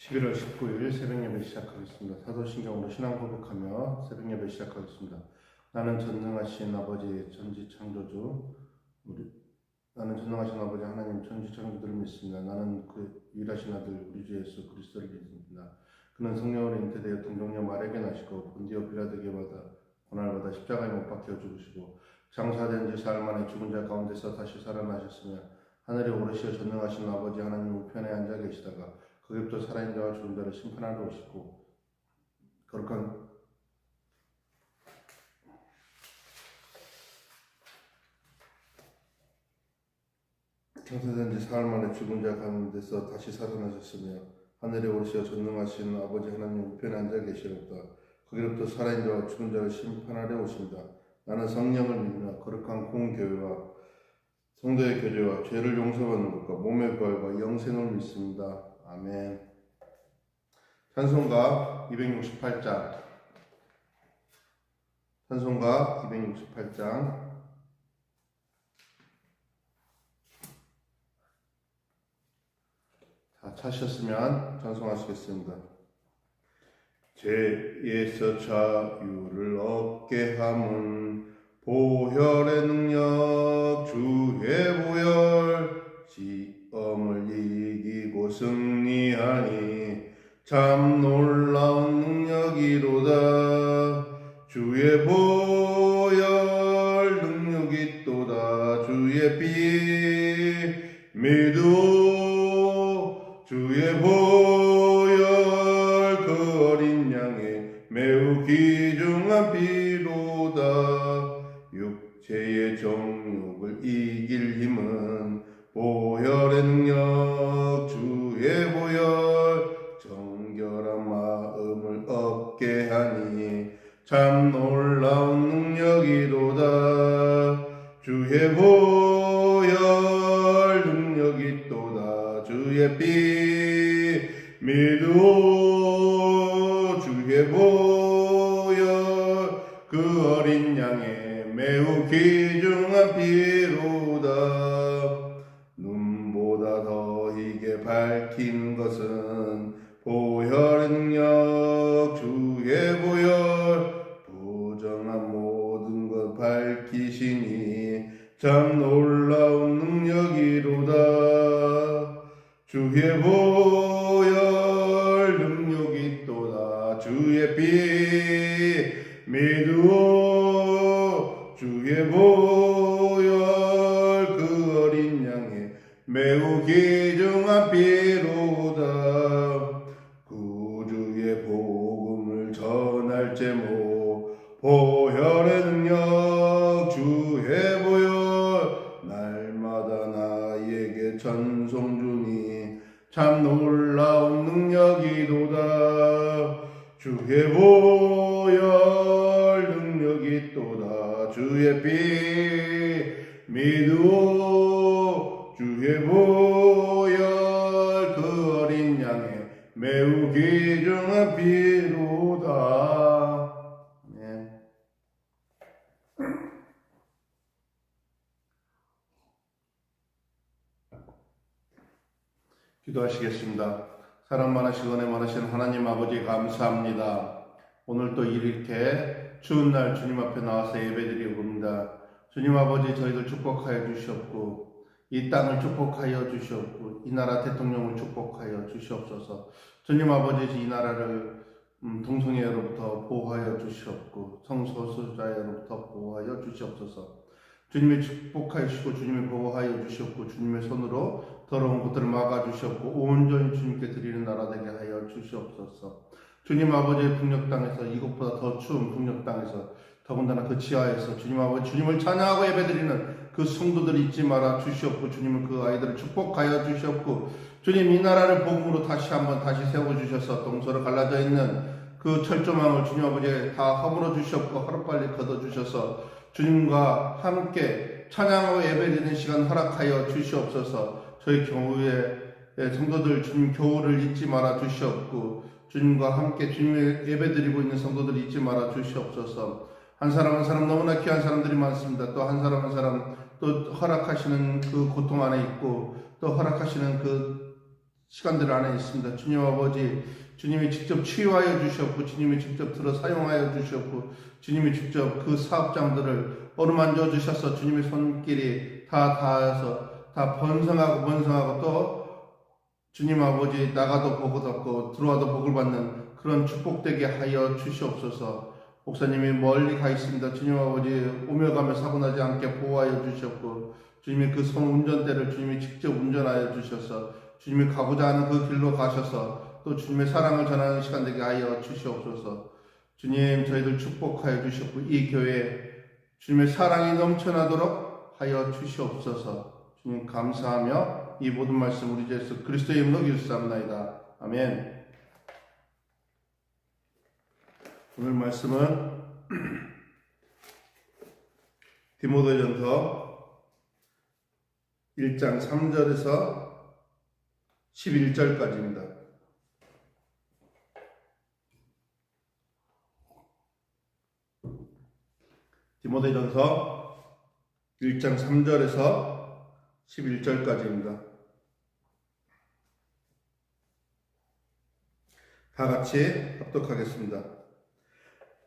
11월 19일 새벽 예배 시작하겠습니다. 사도신경으로 신앙 고백하며 새벽 예배 시작하겠습니다. 나는 전능하신 아버지 전지 창조주 우리 나는 전능하신 아버지 하나님 전지 창조주를 믿습니다. 나는 그 유일하신 아들 우리 주 예수 그리스도를 믿습니다. 그는 성령으로 잉태되어 동정녀 마에게 나시고 본디오 빌라드에게 받아 고난받아 십자가에 못 박혀 죽으시고 장사된 지 사흘 만에 죽은 자 가운데서 다시 살아나셨으며 하늘에 오르시어 전능하신 아버지 하나님 우편에 앉아 계시다가 거기부터 살아있는 자와 죽은 자를 심판하러 오시고 거룩한 창세된 지 사흘 만에 죽은 자 가운데서 다시 살아나셨으며 하늘에 오르시어 전능하신 아버지 하나님 우편에 앉아 계시렵다 거기로부터 살아있는 자와 죽은 자를 심판하려 오신다 나는 성령을 믿으며 거룩한 공교회와 성도의 교제와 죄를 용서받는 것과 몸의 부활과 영생을 믿습니다. 아멘. 찬송가 268장. 찬송가 268장. 자, 차셨으면 찬송하시겠습니다. 죄에서 자유를 얻게 함은 보혈의 능력 주의 보혈 승리하니 참 놀라운 능력이로다. 주의 보 얻게 하니 참 놀라운 능력이로다. 주의 보혈 능력이 또다. 주의 피 믿어 주의 보혈 그 어린 양의 매우 귀중한 피 참 놀라운 능력이로다. 주의 보혈 능력이 또다. 주의 피 믿어 주의 보혈 그 어린 양의 매우 귀중한 피로다. 구주의 복음을 전할 제목 보혈 기도하시겠습니다. 사람 많으시고 은혜 많으신 하나님 아버지 감사합니다. 오늘 또 이렇게 추운 날 주님 앞에 나와서 예배드리고 옵니다. 주님 아버지 저희들 축복하여 주시옵고 이 땅을 축복하여 주시옵고 이 나라 대통령을 축복하여 주시옵소서. 주님 아버지 이 나라를 음, 동성애로부터 보호하여 주시옵고 성소수자로부터 보호하여 주시옵소서. 주님의 축복하여 주시고 주님의 보호하여 주시옵고 주님의 손으로 더러운 것들을 막아 주시옵고 온전히 주님께 드리는 나라 되게 하여 주시옵소서. 주님 아버지의 북녘 땅에서 이것보다 더 추운 북녘 땅에서 더군다나 그 지하에서 주님 아버지 주님을 찬양하고 예배드리는 그 성도들 잊지 말아 주시옵고 주님은 그 아이들을 축복하여 주시옵고 주님 이 나라를 복음으로 다시 한번 다시 세워 주셔서 동서로 갈라져 있는 그 철조망을 주님 아버지 다 허물어 주시옵고 하루빨리 걷어 주셔서 주님과 함께 찬양하고 예배드리는 시간 허락하여 주시옵소서. 저희 교회의 성도들 주님 교우를 잊지 말아 주시옵고 주님과 함께 주님의 예배드리고 있는 성도들 잊지 말아 주시옵소서. 한 사람 한 사람 너무나 귀한 사람들이 많습니다. 또 한 사람 한 사람 또 허락하시는 그 고통 안에 있고 또 허락하시는 그 시간들 안에 있습니다. 주님 아버지, 주님이 직접 치유하여 주셨고, 주님이 직접 들어 사용하여 주셨고, 주님이 직접 그 사업장들을 어루만져 주셔서 주님의 손길이 다 닿아서 다 번성하고 번성하고 또 주님 아버지 나가도 복을 얻고 들어와도 복을 받는 그런 축복되게 하여 주시옵소서. 목사님이 멀리 가 있습니다. 주님 아버지 오며 가며 사고 나지 않게 보호하여 주셨고 주님이 그 손 운전대를 주님이 직접 운전하여 주셔서 주님이 가고자 하는 그 길로 가셔서 또 주님의 사랑을 전하는 시간 되게 하여 주시옵소서. 주님 저희들 축복하여 주셨고 이 교회 주님의 사랑이 넘쳐나도록 하여 주시옵소서. 주님 감사하며 이 모든 말씀 우리 주 예수 그리스도의 이름으로 기도합나이다. 아멘. 오늘 말씀은 디모데전서 1장 3절에서 11절까지입니다. 디모데전서 1장 3절에서 11절까지입니다. 다 같이 합독하겠습니다.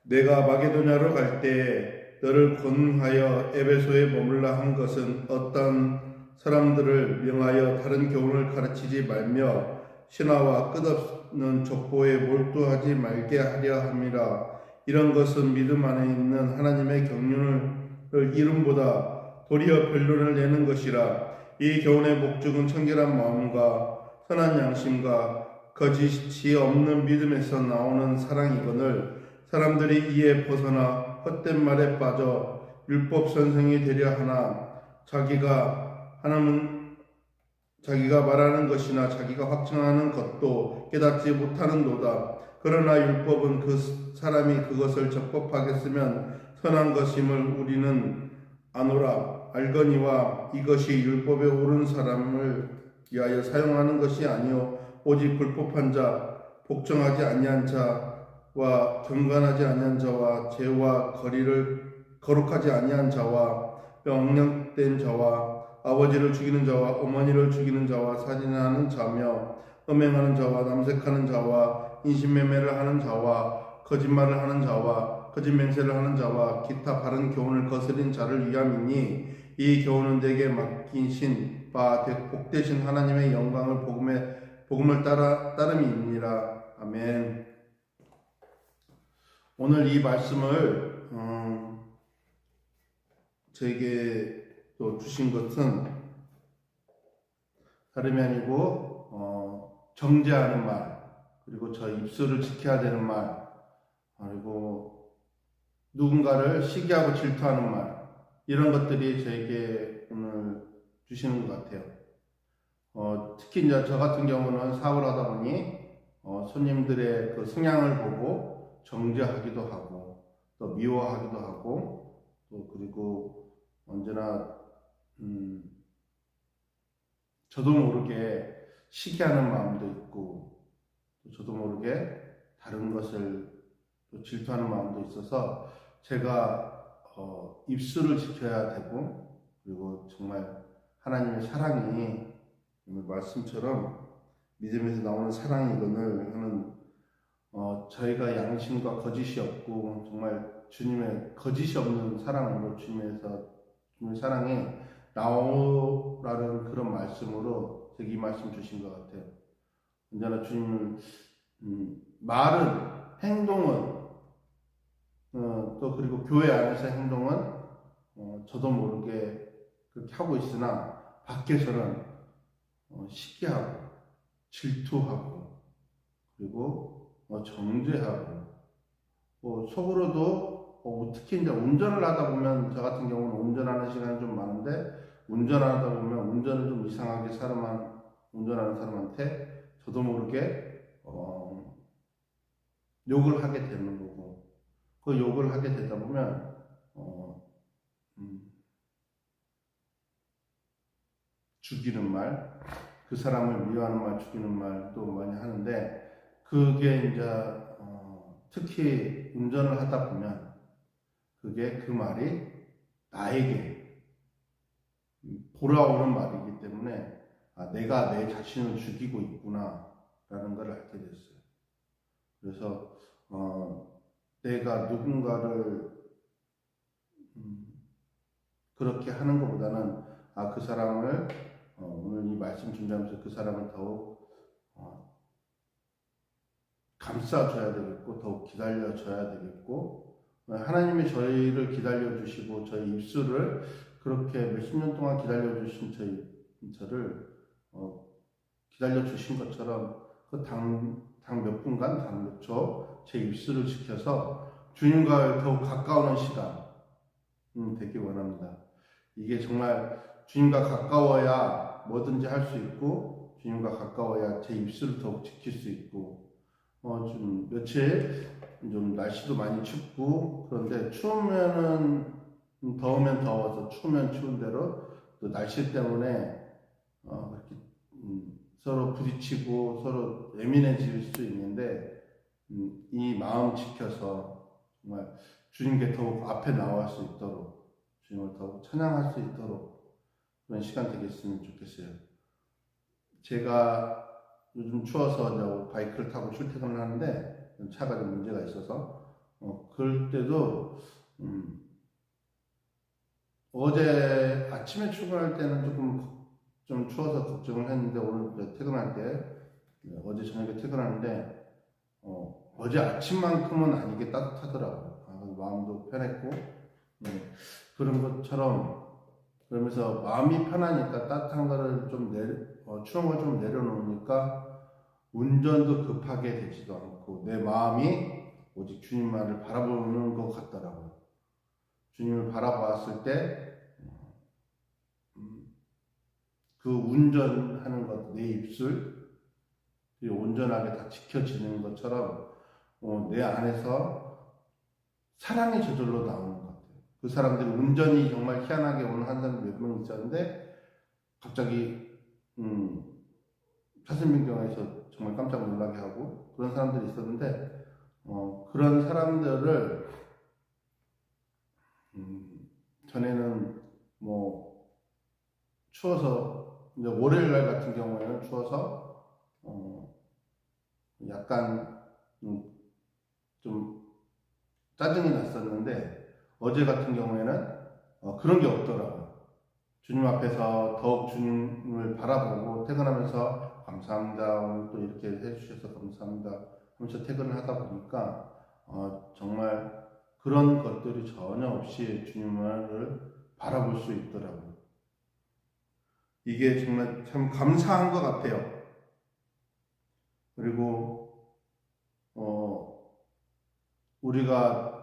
내가 마게도냐로 갈때 너를 권하여 에베소에 머물라 한 것은 어떤 사람들을 명하여 다른 교훈을 가르치지 말며 신화와 끝없는 족보에 몰두하지 말게 하려 함이라. 이런 것은 믿음 안에 있는 하나님의 경륜을 이름보다 도리어 변론을 내는 것이라. 이 교훈의 목적은 청결한 마음과 선한 양심과 거짓이 없는 믿음에서 나오는 사랑이거늘 사람들이 이에 벗어나 헛된 말에 빠져 율법 선생이 되려 하나 자기가 하나는 자기가 말하는 것이나 자기가 확증하는 것도 깨닫지 못하는도다. 그러나 율법은 그 사람이 그것을 적법하게 쓰면 선한 것임을 우리는 아노라 알거니와 이것이 율법에 옳은 사람을 위하여 사용하는 것이 아니요 오직 불법한 자 복종하지 아니한 자와 경건하지 아니한 자와 죄와 거리를 거룩하지 아니한 자와 명령된 자와 아버지를 죽이는 자와 어머니를 죽이는 자와 살인하는 자며 음행하는 자와 남색하는 자와 인신매매를 하는 자와 거짓말을 하는 자와 거짓 맹세를 하는 자와 기타 바른 교훈을 거스린 자를 위함이니 이 교훈은 내게 맡기신 바 복되신 하나님의 영광을 복음에 복음을 따라 따름이니라 아멘. 오늘 이 말씀을 음, 저에게 또 주신 것은 다름이 아니고 어, 정죄하는 말 그리고 저 입술을 지켜야 되는 말 그리고 누군가를 시기하고 질투하는 말 이런 것들이 저에게 오늘 주시는 것 같아요. 어, 특히 이제 저 같은 경우는 사업을 하다 보니 어, 손님들의 그 성향을 보고 정죄하기도 하고 또 미워하기도 하고 또 그리고 언제나 음, 저도 모르게 시기하는 마음도 있고 또 저도 모르게 다른 것을 또 질투하는 마음도 있어서 제가 어, 입술을 지켜야 되고 그리고 정말 하나님의 사랑이 말씀처럼 믿음에서 나오는 사랑이거늘 하는 어, 저희가 양심과 거짓이 없고 정말 주님의 거짓이 없는 사랑으로 주님에서 주님의 사랑이 나오라는 그런 말씀으로 이 말씀 주신 것 같아요. 언제나 주님은 음, 말은 행동은 어, 또 그리고 교회 안에서 행동은 어, 저도 모르게 그렇게 하고 있으나 밖에서는 어, 시기하고 질투하고 그리고 어, 정죄하고 뭐 속으로도 어, 특히 이제 운전을 하다 보면 저 같은 경우는 운전하는 시간이 좀 많은데 운전하다 보면 운전을 좀 이상하게 사람한 운전하는 사람한테 저도 모르게 어, 욕을 하게 되는 거고 그 욕을 하게 되다 보면 어, 음, 죽이는 말, 그 사람을 미워하는 말, 죽이는 말도 많이 하는데 그게 이제 어, 특히 운전을 하다 보면 그게 그 말이 나에게 돌아오는 말이기 때문에 아, 내가 내 자신을 죽이고 있구나라는 걸 알게 됐어요. 그래서 어, 내가 누군가를 음, 그렇게 하는 것보다는 아 그 사람을 어, 오늘 이 말씀 준비하면서 그 사람을 더욱 어, 감싸줘야 되겠고 더욱 기다려줘야 되겠고 어, 하나님이 저희를 기다려주시고 저희 입술을 그렇게 몇십 년 동안 기다려주신 저희 저를 어, 기다려 주신 것처럼 그 당 당몇 분간 당 몇 초 제 입술을 지켜서 주님과 더욱 가까워는 시간 음, 되길 원합니다. 이게 정말 주님과 가까워야 뭐든지 할 수 있고 주님과 가까워야 제 입술을 더욱 지킬 수 있고 어, 좀 며칠 좀 날씨도 많이 춥고 그런데 추우면은 음, 더우면 더워서 추우면 추운 대로 또 날씨 때문에 어, 음, 서로 부딪히고 서로 예민해질 수 있는데 음, 이 마음 지켜서 정말 주님께 더욱 앞에 나갈 수 있도록 주님을 더욱 찬양할 수 있도록 그런 시간 되겠으면 좋겠어요. 제가 요즘 추워서 이제 바이크를 타고 출퇴근을 하는데 차가 좀 문제가 있어서 어, 그럴 때도 음, 어제 아침에 출근할 때는 조금 좀 추워서 걱정을 했는데 오늘 퇴근할 때 네, 어제 저녁에 퇴근하는데 어, 어제 아침만큼은 아니게 따뜻하더라고요. 아, 마음도 편했고 네, 그런 것처럼 그러면서 마음이 편하니까 따뜻한 거를 좀 내려 어, 추운 걸 좀 내려놓으니까 운전도 급하게 되지도 않고 내 마음이 오직 주님만을 바라보는 것 같더라고요. 주님을 바라보았을 때, 음, 그 운전하는 것, 내 입술, 이 온전하게 다 지켜지는 것처럼, 어, 내 안에서 사랑이 저절로 나오는 것 같아요. 그 사람들이 운전이 정말 희한하게 오는 한 사람 몇 명 있었는데, 갑자기, 음, 차선변경에서 정말 깜짝 놀라게 하고, 그런 사람들이 있었는데, 어, 그런 사람들을 음, 전에는 뭐 추워서 이제 월요일 날 같은 경우에는 추워서 어, 약간 음, 좀 짜증이 났었는데 어제 같은 경우에는 어, 그런 게 없더라고요. 주님 앞에서 더욱 주님을 바라보고 퇴근하면서 감사합니다. 오늘 또 이렇게 해주셔서 감사합니다. 하면서 퇴근을 하다 보니까 어, 정말 그런 것들이 전혀 없이 주님을 바라볼 수 있더라고요. 이게 정말 참 감사한 것 같아요. 그리고 어, 우리가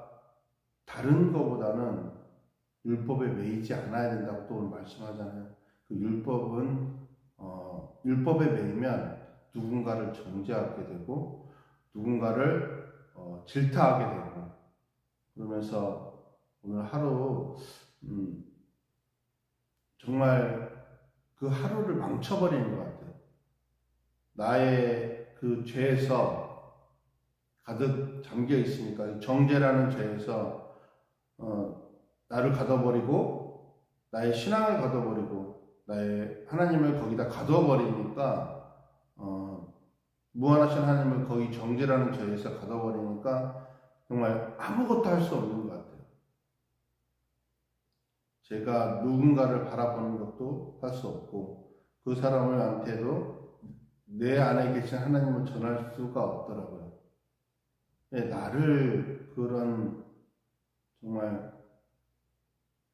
다른 것보다는 율법에 매이지 않아야 된다고 또 오늘 말씀하잖아요. 그 율법은 어, 율법에 매이면 누군가를 정죄하게 되고 누군가를 어, 질타하게 되고 그러면서 오늘 하루 음, 정말 그 하루를 망쳐버리는 것 같아요. 나의 그 죄에서 가득 잠겨 있으니까 정죄라는 죄에서 어, 나를 가둬버리고 나의 신앙을 가둬버리고 나의 하나님을 거기다 가둬버리니까 어, 무한하신 하나님을 거기 정죄라는 죄에서 가둬버리니까 정말 아무것도 할 수 없는 것 같아요. 제가 누군가를 바라보는 것도 할 수 없고 그 사람한테도 내 안에 계신 하나님을 전할 수가 없더라고요. 네, 나를 그런 정말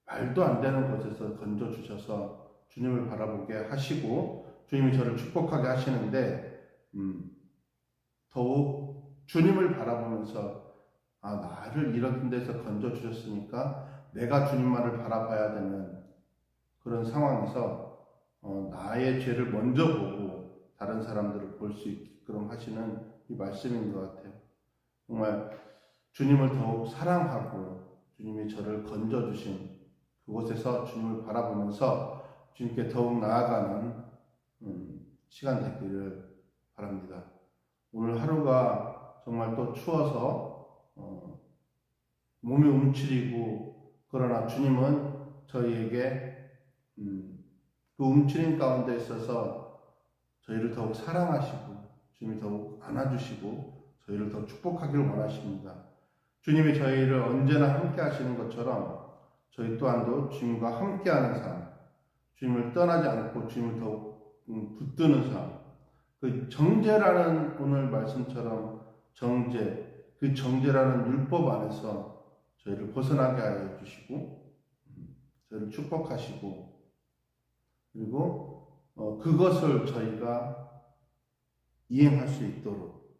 말도 안 되는 곳에서 건져 주셔서 주님을 바라보게 하시고 주님이 저를 축복하게 하시는데 음, 더욱 주님을 바라보면서 아 나를 이런 데서 건져 주셨으니까 내가 주님만을 바라봐야 되는 그런 상황에서 어, 나의 죄를 먼저 보고 다른 사람들을 볼 수 있게끔 하시는 이 말씀인 것 같아요. 정말 주님을 더욱 사랑하고 주님이 저를 건져 주신 그곳에서 주님을 바라보면서 주님께 더욱 나아가는 음, 시간 되기를 바랍니다. 오늘 하루가 정말 또 추워서 어, 몸이 움츠리고 그러나 주님은 저희에게 음, 그 움츠림 가운데 있어서 저희를 더욱 사랑하시고 주님이 더욱 안아주시고 저희를 더 축복하기를 원하십니다. 주님이 저희를 언제나 함께 하시는 것처럼 저희 또한도 주님과 함께하는 삶, 주님을 떠나지 않고 주님을 더욱 음, 붙드는 삶, 그 정죄라는 오늘 말씀처럼 정죄, 그 정죄라는 율법 안에서 저희를 벗어나게 하여 주시고 음, 저희를 축복하시고 그리고 어, 그것을 저희가 이행할 수 있도록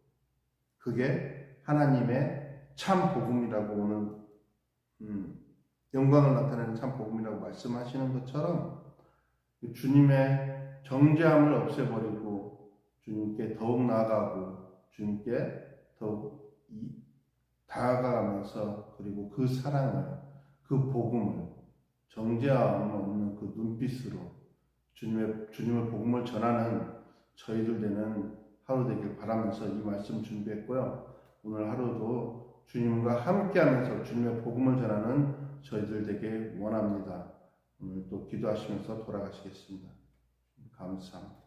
그게 하나님의 참 복음이라고 오늘 음, 영광을 나타내는 참 복음이라고 말씀하시는 것처럼 그 주님의 정죄함을 없애버리고 주님께 더욱 나아가고 주님께 더욱 이- 다가가면서 그리고 그 사랑을 그 복음을 정죄함 없는 그 눈빛으로 주님의 주님의 복음을 전하는 저희들 되는 하루 되길 바라면서 이 말씀 준비했고요. 오늘 하루도 주님과 함께하면서 주님의 복음을 전하는 저희들 되게 원합니다. 오늘 또 기도하시면서 돌아가시겠습니다. 감사합니다.